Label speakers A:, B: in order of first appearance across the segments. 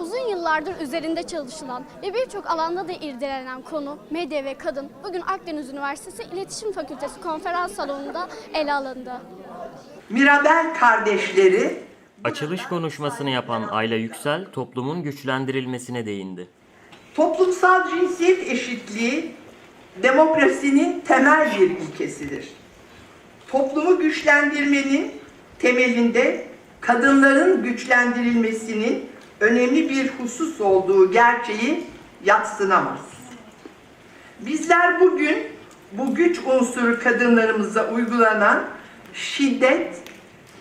A: Uzun yıllardır üzerinde çalışılan ve birçok alanda da irdelenen konu medya ve kadın bugün Akdeniz Üniversitesi İletişim Fakültesi konferans salonunda ele alındı.
B: Mirabel kardeşleri
C: Açılış konuşmasını yapan Ayla Yüksel toplumun güçlendirilmesine değindi.
B: toplumsal cinsiyet eşitliği demokrasinin temel bir ilkesidir. Toplumu güçlendirmenin temelinde kadınların güçlendirilmesinin önemli bir husus olduğu gerçeği yatsınamaz. Bizler bugün bu güç unsuru kadınlarımıza uygulanan şiddet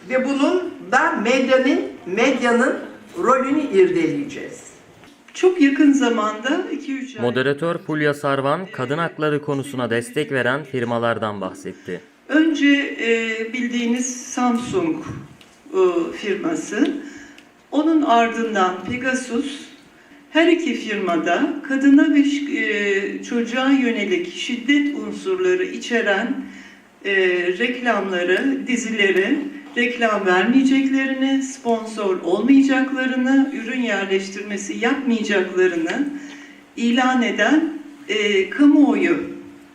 B: ve bunun da medyanın medyanın rolünü irdeleyeceğiz.
D: Çok yakın zamanda 2-3 ay
C: Moderatör Fulya Sarvan kadın hakları konusuna destek veren firmalardan bahsetti.
D: önce e, bildiğiniz Samsung e, firması, onun ardından Pegasus, her iki firmada kadına ve e, çocuğa yönelik şiddet unsurları içeren e, reklamları, dizileri reklam vermeyeceklerini, sponsor olmayacaklarını, ürün yerleştirmesi yapmayacaklarını ilan eden e, kamuoyu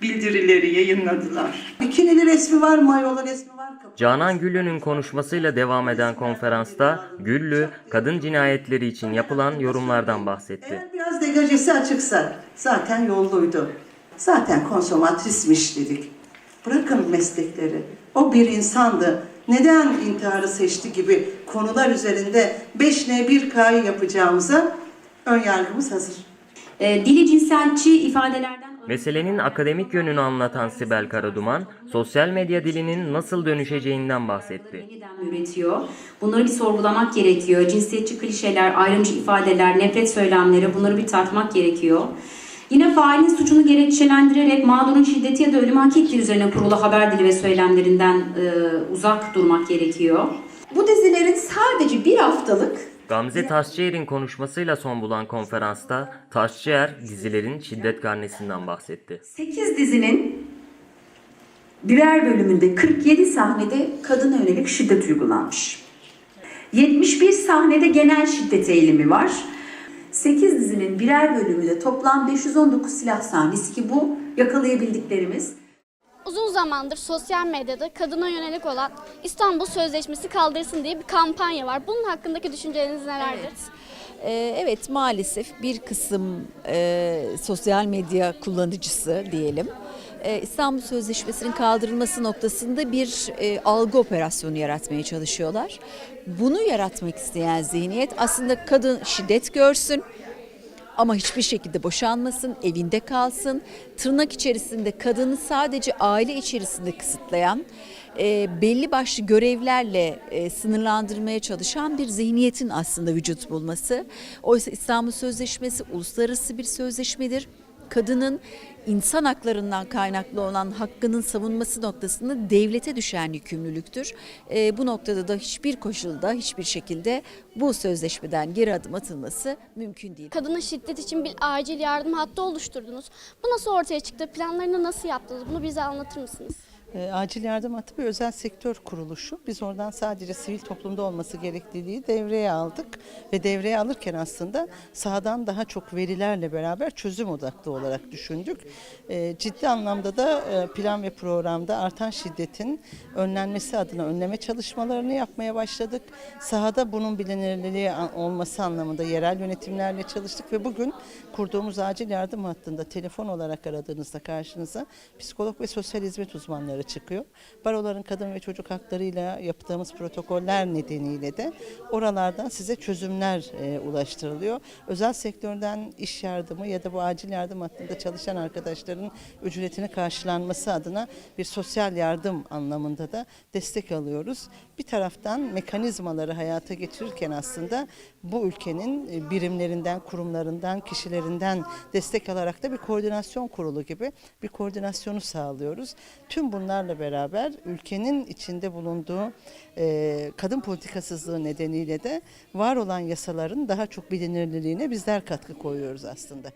D: bildirileri yayınladılar.
E: Bikinili resmi var, mayolu resmi.
C: Canan Güllü'nün konuşmasıyla devam eden konferansta Güllü, kadın cinayetleri için yapılan yorumlardan bahsetti.
E: Eğer biraz degajesi açıksa zaten yolluydu. Zaten konsomatrismiş dedik. Bırakın meslekleri. O bir insandı. Neden intiharı seçti gibi konular üzerinde 5N 1K'yı yapacağımıza ön yargımız hazır.
F: E, dili cinselçi ifadelerden
C: Meselenin akademik yönünü anlatan Sibel Karaduman, sosyal medya dilinin nasıl dönüşeceğinden bahsetti.
F: yeniden üretiyor? Bunları bir sorgulamak gerekiyor. Cinsiyetçi klişeler, ayrımcı ifadeler, nefret söylemleri bunları bir tartmak gerekiyor. Yine failin suçunu gerekçelendirerek mağdurun şiddeti ya da ölümü hak ettiği üzerine kurulu haber dili ve söylemlerinden e, uzak durmak gerekiyor.
G: Bu dizilerin sadece bir haftalık
C: Gamze Taşçıer'in konuşmasıyla son bulan konferansta Taşçıer dizilerin şiddet karnesinden bahsetti.
G: 8 dizinin birer bölümünde 47 sahnede kadına yönelik şiddet uygulanmış. 71 sahnede genel şiddet eğilimi var. 8 dizinin birer bölümünde toplam 519 silah sahnesi ki bu yakalayabildiklerimiz.
A: Zamandır sosyal medyada kadına yönelik olan İstanbul Sözleşmesi kaldırsın diye bir kampanya var. Bunun hakkındaki düşünceleriniz nelerdir?
H: Ee, Evet maalesef bir kısım e, sosyal medya kullanıcısı diyelim e, İstanbul Sözleşmesi'nin kaldırılması noktasında bir e, algı operasyonu yaratmaya çalışıyorlar. Bunu yaratmak isteyen zihniyet aslında kadın şiddet görsün ama hiçbir şekilde boşanmasın, evinde kalsın. Tırnak içerisinde kadını sadece aile içerisinde kısıtlayan, e, belli başlı görevlerle e, sınırlandırmaya çalışan bir zihniyetin aslında vücut bulması. Oysa İstanbul Sözleşmesi uluslararası bir sözleşmedir. Kadının insan haklarından kaynaklı olan hakkının savunması noktasında devlete düşen yükümlülüktür. E, bu noktada da hiçbir koşulda, hiçbir şekilde bu sözleşmeden geri adım atılması mümkün değil.
A: Kadına şiddet için bir acil yardım hattı oluşturdunuz. Bu nasıl ortaya çıktı? Planlarını nasıl yaptınız? Bunu bize anlatır mısınız?
I: E, Acil yardım hattı bir özel sektör kuruluşu. Biz oradan sadece sivil toplumda olması gerekliliği devreye aldık ve devreye alırken aslında sahadan daha çok verilerle beraber çözüm odaklı olarak düşündük. E, Ciddi anlamda da e, plan ve programda artan şiddetin önlenmesi adına önleme çalışmalarını yapmaya başladık. Sahada bunun bilinirliği an- olması anlamında yerel yönetimlerle çalıştık ve bugün kurduğumuz acil yardım hattında telefon olarak aradığınızda karşınıza psikolog ve sosyal hizmet uzmanları çıkıyor. Baroların kadın ve çocuk haklarıyla yaptığımız protokoller nedeniyle de oralardan size çözümler e, ulaştırılıyor. Özel sektörden iş yardımı ya da bu acil yardım hattında çalışan arkadaşların ücretini karşılanması adına bir sosyal yardım anlamında da destek alıyoruz. Bir taraftan mekanizmaları hayata geçirirken aslında bu ülkenin e, birimlerinden, kurumlarından, kişilerinden destek alarak da bir koordinasyon kurulu gibi bir koordinasyonu sağlıyoruz. Tüm bunlarla beraber ülkenin içinde bulunduğu e, kadın politikasızlığı nedeniyle de var olan yasaların daha çok bilinirliğine bizler katkı koyuyoruz aslında.